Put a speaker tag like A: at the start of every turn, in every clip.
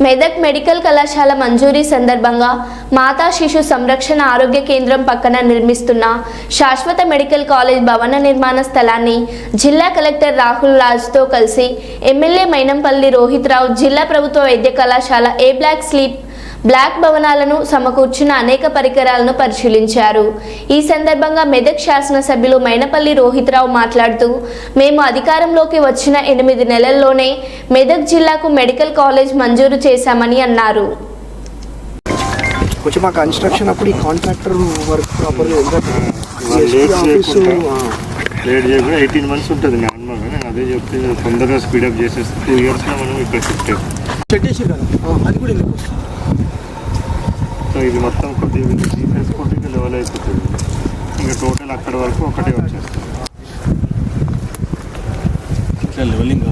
A: Medak medical కళాశాల మంజూరీ సందర్భంగా మాతా శిశు సంరక్షణ ఆరోగ్య కేంద్రం పక్కన నిర్మిస్తున్న శాశ్వత మెడికల్ కాలేజ్ భవన నిర్మాణ స్థలాన్ని జిల్లా కలెక్టర్ రాహుల్ రాజ్తో కలిసి ఎమ్మెల్యే మైనంపల్లి రోహిత్ రావు జిల్లా ప్రభుత్వ వైద్య కళాశాల ఏ బ్లాక్ స్లీప్ బ్లాక్ భవనాలను సమకూర్చిన అనేక పరికరాలను పరిశీలించారు. ఈ సందర్భంగా మెదక్ శాసనసభ్యులు మైనపల్లి రోహిత్రావు మాట్లాడుతూ మేము అధికారంలోకి వచ్చిన ఎనిమిది నెలల్లోనే మెదక్ జిల్లాకు మెడికల్ కాలేజ్ మంజూరు చేశామని అన్నారు.
B: కొంచెం మా కన్స్ట్రక్షన్ అప్పుడు ఈ కాంట్రాక్టర్ వర్క్ ప్రాపర్గా
C: లేట్ చేయకుండా ఎయిటీన్ మంత్స్ ఉంటుంది నార్మల్గా. నేను అదే చెప్తే తొందరగా స్పీడప్ చేసేస్తే టూ ఇయర్స్లో మనం ఇక్కడ షిఫ్ట్
B: చేసి కదా? అది కూడా
C: ఇది మొత్తం కొద్దిగా తీసేసుకుంటే ఇంకా లెవెల్ అయిపోతుంది. ఇంకా టోటల్ అక్కడ వరకు ఒకటే వచ్చేస్తుంది.
D: ఇట్లా లెవెలింగ్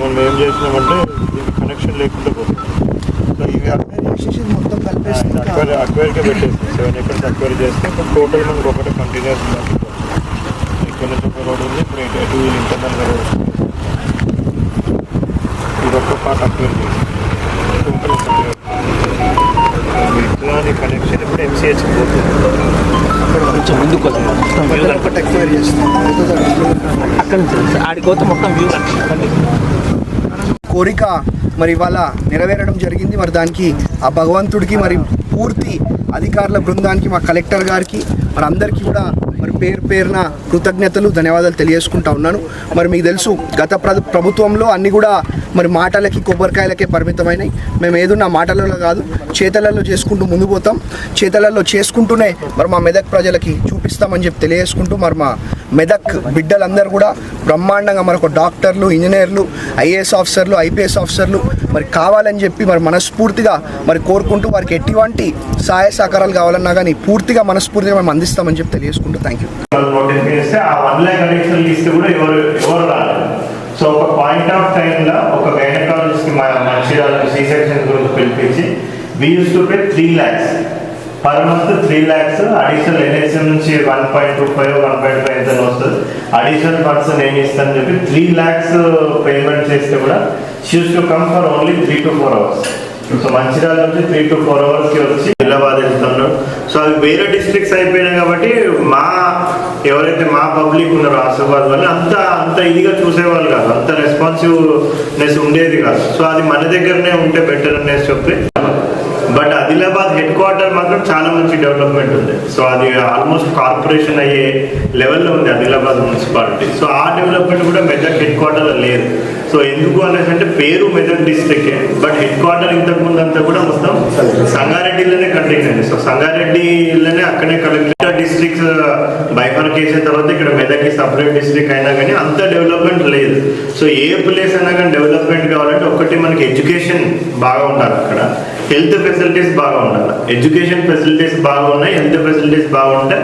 C: మనం ఏం చేసినామంటే కనెక్షన్ లేకుండా పోతుంది. అక్వైర్గా పెట్టేసి సెవెన్ ఎకర్స్ అక్వైర్ చేస్తే టోటల్ మనకు ఒకటే కంటిన్యూస్ ఇక్కడ నుంచి ఒక రోడ్ ఉంది ఇప్పుడు టూ వీల్ ఇంటర్నల్గా రోడ్ ఇది పార్ట్ అక్వైర్ చేసి టోటల్ కనెక్షన్ ఇప్పుడు ఎంసీహెచ్ పోతుంది
D: కొంచెం ముందుకు మొత్తం వ్యూ
B: చేస్తాం
D: అక్కడ నుంచి సార్ మొత్తం వ్యూ
B: కోరిక మరి ఇవాళ నెరవేరడం జరిగింది. మరి దానికి ఆ భగవంతుడికి మరి పూర్తి అధికారుల బృందానికి మా కలెక్టర్ గారికి మరి అందరికీ కూడా మరి పేరు పేరున కృతజ్ఞతలు ధన్యవాదాలు తెలియజేసుకుంటా ఉన్నాను. మరి మీకు తెలుసు గత ప్ర- ప్రభుత్వంలో అన్నీ కూడా మరి మాటలకి కొబ్బరికాయలకే పరిమితమైనవి మేము ఏదున్నా మాటలలో కాదు చేతలలో చేసుకుంటూ ముందు పోతాం. చేతలలో చేసుకుంటూనే మరి మా మెదక్ ప్రజలకి చూపిస్తామని చెప్పి తెలియజేసుకుంటూ మరి మా మెదక్ బిడ్డలందరూ కూడా బ్రహ్మాండంగా మరొక డాక్టర్లు ఇంజనీర్లు ఐఏఎస్ ఆఫీసర్లు ఐపీఎస్ ఆఫీసర్లు మరి కావాలని చెప్పి మరి మనస్ఫూర్తిగా మరి కోరుకుంటూ వారికి ఎటువంటి సహాయ సహకారాలు కావాలన్నా కానీ పూర్తిగా మనస్ఫూర్తిగా మేము అందిస్తామని చెప్పి తెలియజేసుకుంటూ థ్యాంక్ యూ
E: సో ఒక పాయింట్ ఆఫ్ టైంలో ఒక గైనకాలజిస్ట్ మన మంచిర్యాల సి సెక్షన్ గురించి పిలిపించి we use to pay three lakhs per month three lakhs additional NSM నుంచి one point two five one point five ఎంత వస్తుంది. అడిషనల్ ఫండ్స్ నేను ఇస్తాను చెప్పి త్రీ ల్యాక్స్ పేమెంట్ చేస్తే కూడా choose to come for only three to four hours so Mancherial నుంచి three to four అవర్స్కి వచ్చి హైదరాబాద్ వెళ్తున్నాడు సో అవి వేరే డిస్ట్రిక్ట్స్ అయిపోయినాయి కాబట్టి మా ఎవరైతే మా పబ్లిక్ ఉన్నారో ఆశాబాద్ వల్ల అంత అంత ఇదిగా చూసేవాళ్ళు కాదు. అంత రెస్పాన్సివ్నెస్ ఉండేది కాదు. సో అది మన దగ్గరనే ఉంటే బెటర్ అనేసి చెప్పి. బట్ ఆదిలాబాద్ హెడ్ క్వార్టర్ మాత్రం చాలా మంచి డెవలప్మెంట్ ఉంది. సో అది ఆల్మోస్ట్ కార్పొరేషన్ అయ్యే లెవెల్లో ఉంది ఆదిలాబాద్ మున్సిపాలిటీ సో ఆ డెవలప్మెంట్ కూడా మెదక్ హెడ్ క్వార్టర్ లేదు. సో ఎందుకు అనేసి అంటే పేరు Medak district but head quarter ఇంతకు ముందు అంతా కూడా మొత్తం సంగారెడ్డిలోనే కంటిన్యూ అయింది సో సంగారెడ్డిలోనే అక్కడే కలెక్ట్ బైఫర్కేషన్ తర్వాత ఇక్కడ మెదక్కి సపరేట్ డిస్ట్రిక్ట్ అయినా కానీ అంత డెవలప్మెంట్ లేదు. సో ఏ ప్లేస్ అయినా కానీ డెవలప్మెంట్ కావాలంటే ఒకటి మనకి ఎడ్యుకేషన్ బాగా ఉండాలి అక్కడ. హెల్త్ ఫెసిలిటీస్ బాగా ఉండాలి. ఎడ్యుకేషన్ ఫెసిలిటీస్ బాగా ఉన్నాయి హెల్త్ ఫెసిలిటీస్ బాగుంటే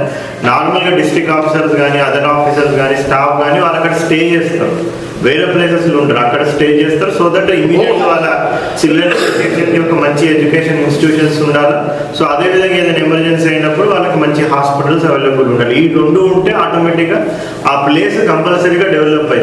E: నార్మల్గా డిస్ట్రిక్ట్ ఆఫీసర్స్ కానీ అదర్ ఆఫీసర్స్ కానీ స్టాఫ్ కానీ వాళ్ళు అక్కడ స్టే చేస్తారు. వేరే ప్లేసెస్లో ఉంటారు. అక్కడ స్టే చేస్తారు. సో దట్ ఇమీడియట్ వాళ్ళ చిల్డ్రన్ ఒక మంచి ఎడ్యుకేషన్ ఇన్స్టిట్యూషన్స్ ఉండాలి? సో అదే విధంగా ఏదైనా ఎమర్జెన్సీ అయినప్పుడు వాళ్ళకి మంచి హాస్పిటల్స్ అవైలబుల్ ఉండాలి. ఈ రెండు ఉంటే ఆటోమేటిక్గా ఆ ప్లేస్ కంపల్సరీగా డెవలప్ అవుతుంది.